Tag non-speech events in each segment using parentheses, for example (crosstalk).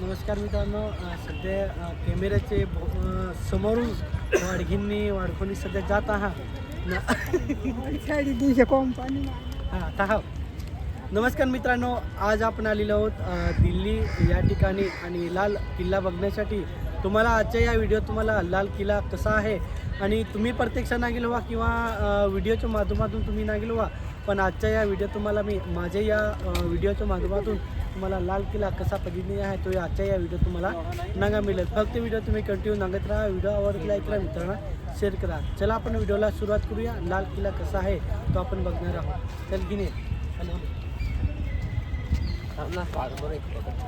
नमस्कार मित्रांनो सध्या कॅमेऱ्याचे भो- समोरून वाडघिंनी वाडखोनी सध्या जात आहात. हां आता हा नमस्कार मित्रांनो आज आपण आलेलो आहोत दिल्ली या ठिकाणी आणि लाल किल्ला बघण्यासाठी. तुम्हाला आजच्या या व्हिडिओ तुम्हाला लाल किल्ला कसा आहे आणि तुम्ही प्रत्यक्ष ना गेलो व्हा किंवा व्हिडिओच्या माध्यमातून तुम्ही ना गेलो व्हा. पण आजच्या या व्हिडिओ तुम्हाला मी माझ्या या व्हिडिओच्या माध्यमातून तुम्हाला लाल किल्ला कसा पद्धतीने आहे तो आजच्या या व्हिडिओ तुम्हाला नागा मिळेल. फक्त व्हिडिओ तुम्ही कंटिन्यू नागत राहा. व्हिडिओ आवडला लाईक करा मित्रांना. शेअर करा. चला आपण व्हिडिओला सुरुवात करूया. लाल किल्ला कसा आहे तो आपण बघणार आहोत. चल गिने. हॅलो.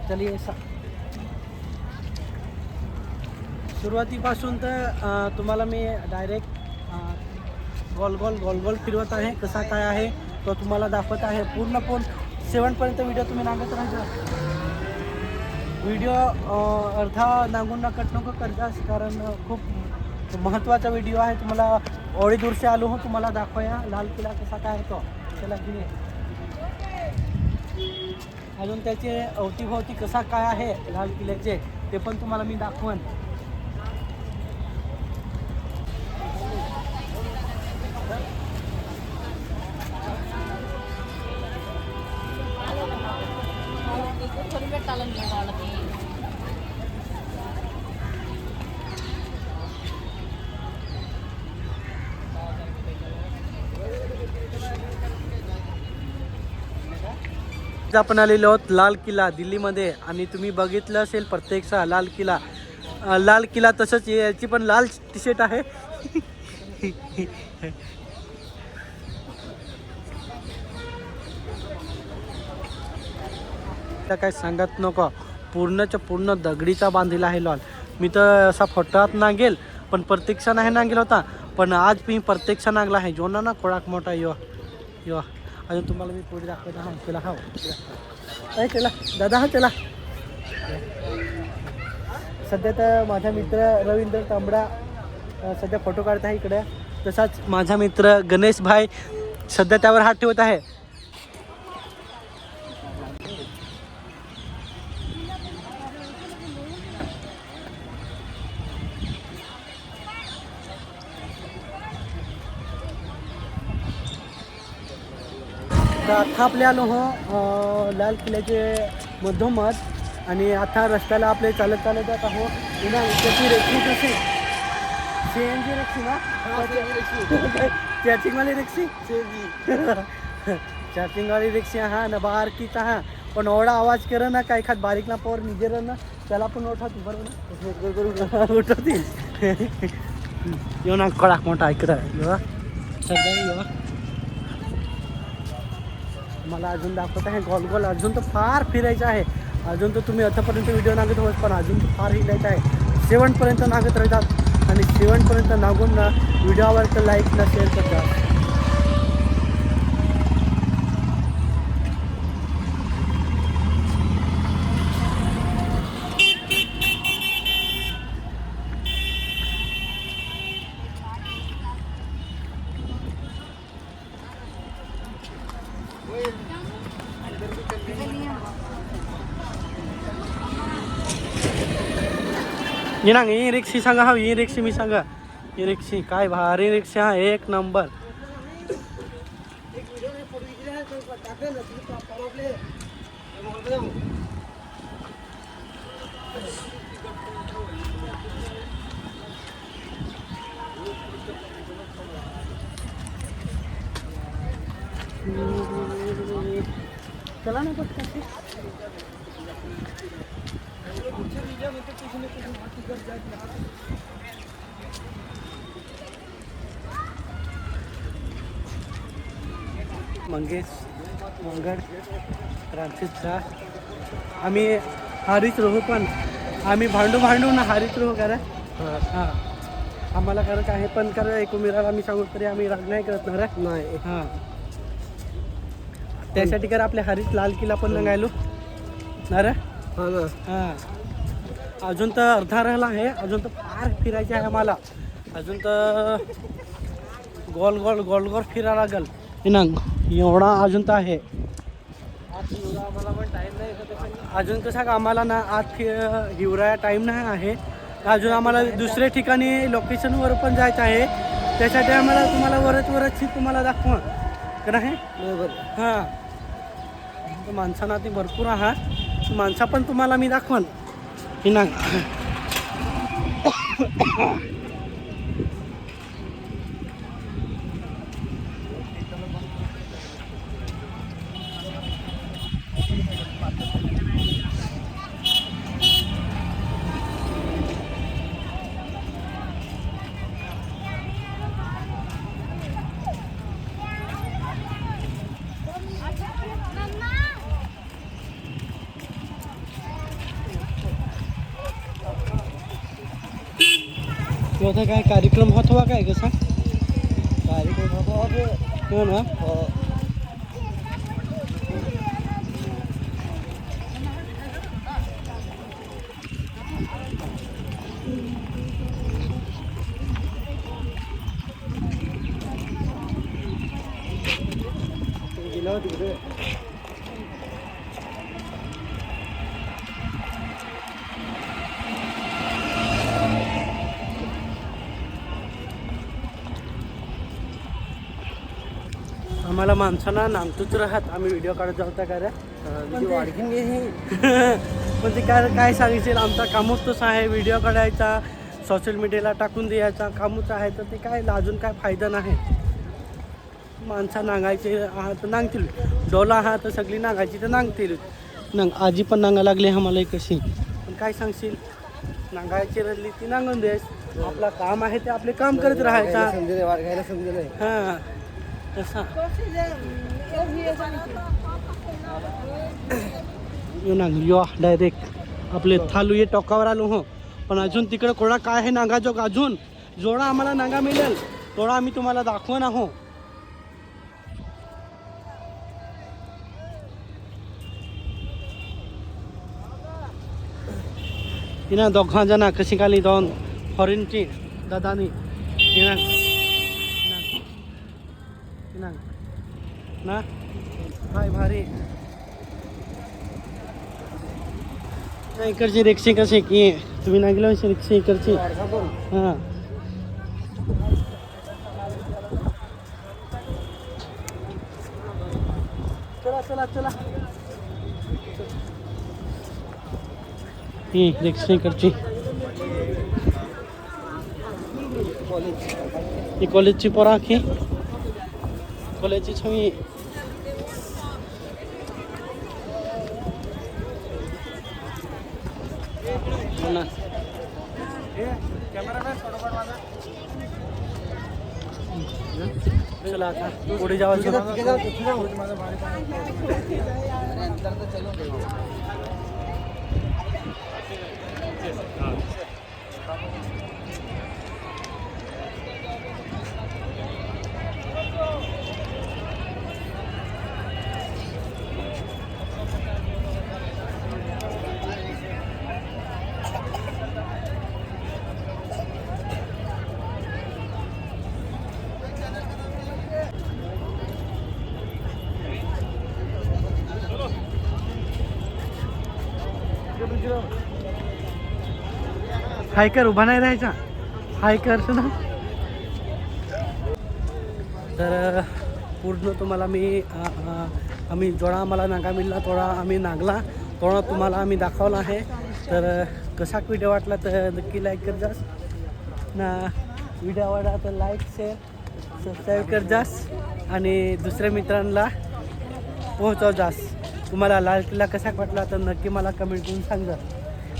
चलिए सा. सुरुवातीपासून तर तुम्हाला मी डायरेक्ट गोल गोल गोल गोल फिरवत आहे. कसा काय आहे तो तुम्हाला दाखवत आहे. पूर्ण सेवनपर्यंत व्हिडिओ तुम्ही नांगत राहायचा व्हिडिओ अर्धा नांगून ना कट नको करतास कारण खूप महत्त्वाचा व्हिडिओ आहे. तुम्हाला ओळी दूरसे आलो हो तुम्हाला दाखवया. लाल किल्ला कसा काय होतो त्याला घे अजून त्याचे अवतीभोवती कसा काय आहे लाल किल्ल्याचे ते पण तुम्हाला मी दाखवन. आज आपण आलेलो आहोत लाल किल्ला दिल्लीमध्ये. आणि तुम्ही बघितलं असेल प्रत्येकचा लाल किल्ला लाल किल्ला तसंच याची पण लाल टी शर्ट आहे. (laughs) त्या काय सांगत नको. पूर्णच्या पूर्ण दगडीचा बांधलेला आहे लॉन मी तर असा फोटोत ना गेल पण प्रत्यक्षा नाही नांगेल होता. पण आज मी प्रत्यक्षा नागला आहे. जो ना ना खोडाक मोठा यो. यो. अजून तुम्हाला मी पुढे दाखवत हा केला हा अरे दादा हा केला. सध्या तर माझा मित्र रवींद्र तांबडा सध्या फोटो काढत आहे इकडे. तसाच माझा मित्र गणेश भाई सध्या त्यावर हात ठेवत आहे. आता आपले आलो हो लाल किल्ल्याचे मधोमध आणि आता रस्त्याला आपले चालत चालत जात आहो. पुन्हा त्याची रेक्षी कशी? सी एन जी रेक्षी ना? चार्जिंग वाली रिक्षी चार्जिंग वाली रिक्षा हा ना बाहेर कीचा हा पण एवढा आवाज कर ना काय खात बारीक ना पोर निजेर ना त्याला पण उठवतील बरोबर ना? उठवतील (laughs) येऊ ना कडाक मोठा सध्या येवा मला अजून दाखवत आहे. गोल गोल अजून तर फार फिरायचं आहे. अजून तर तुम्ही आतापर्यंत व्हिडिओ नागत होत पण अजून फार हिरायचं आहे. सेवनपर्यंत नागत राहतात आणि सेवनपर्यंत नागून ना व्हिडिओ आवडतं लाईक ना शेअर करतात ये ना ही रिक्षी सांगा हा ही रिक्षी मी सांगा. ही रिक्षी काय भारी रिक्षा हा, एक नंबर. चला ना मंगेश मंगळ झा. आम्ही हारीच राहू पण आम्ही भांडू भांडू ना हारीच राहू करा हां. आम्हाला करत आहे पण करा एकमेकाला आम्ही सांगू तरी आम्ही राग नाही करत ना नाही. हां. त्यासाठी कर आपल्या हरीच लाल किल्ला पण रंगायलो ना रे? हां. अजून तर अर्धा राहिला आहे. अजून तर फार फिरायचे आहे आम्हाला. अजून तर गोल गोल गोल गोल फिरा लागल. ना एवढा अजून तर आहे. आम्हाला पण टाइम नाही अजून कसं का आम्हाला ना आत फि- हिवराया टाईम नाही आहे. अजून आम्हाला दुसऱ्या ठिकाणी लोकेशनवर पण जायचं आहे. त्यासाठी आम्हाला तुम्हाला वरच वरच तुम्हाला दाखवा. का नाही? बरोबर. हां. माणसांना ती भरपूर आहात. माणसा पण तुम्हाला मी दाखवन. ही ना आता काय कार्यक्रम होत हवा काय कसा कार्यक्रम होतो आज. हो ना हो. माणसांना नामतोच राहत. आम्ही व्हिडिओ काढत जाऊ वाडकीन घे हे. पण ते काय काय सांगितलं आमचा कामच तसा आहे. व्हिडिओ काढायचा सोशल मीडियाला टाकून द्यायचा कामच आहे. तर ते काय अजून काय फायदा नाही. माणसं नांगायचे आहात तर नांगतील. डोला आहात तर सगळी नांगायची तर नांगतील. नांग आजी पण नांगा लागली आम्हाला कशी पण काय सांगशील? नांगायची रडली ती नांगून देस आपलं काम आहे ते आपले काम करत राहायचा. हां. तसा. यो नांग यो डायरेक्ट आपले थालू ये टोकावर आलो हो. पण अजून तिकडे कोणा काय आहे नांगा जोग अजून? जोडा आम्हाला नांगा मिळेल. थोडा आम्ही तुम्हाला दाखवून आहो. हिना दोघा जना कशी काली दोन फॉरेनची दादानी. हिना हिना ना? काय भारी। ना इकडची रिक्षी कशी की तुम्ही ना गेलो रिक्षी इकडची वाडघा पण. हां। चला चला चला। ही रिक्षा इकडची कॉलेज. ही कॉलेजची पोरा की कॉलेजची छवी हो ना चला आता पुढे तिकडे जावं हाय कर उभा नाही राहायचा. हाय कर ना तर पूर्ण तुम्हाला मी आम्ही जोडा आम्हाला नागा मिळला थोडा आम्ही नागला थोडा तुम्हाला आम्ही दाखवला आहे. तर कसा व्हिडिओ वाटला तर नक्की लाईक कर जास ना व्हिडिओ आवडला तर लाईक शेअर सबस्क्राईब कर जास आणि दुसऱ्या मित्रांना पोहोचव जास तुम्हाला लाल किल्ला कसा वाटला तर नक्की मला कमेंट करून सांगा.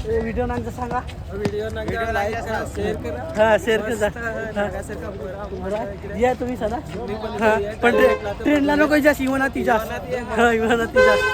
व्हिडिओ सांगा. व्हिडिओ नका लाईक करा. शेअर करा. हा शेअर कर. या तुम्ही सदा. हा. पण ट्रेनला नको जास्त इवना ती जास्त. हा इवना ती जास्त.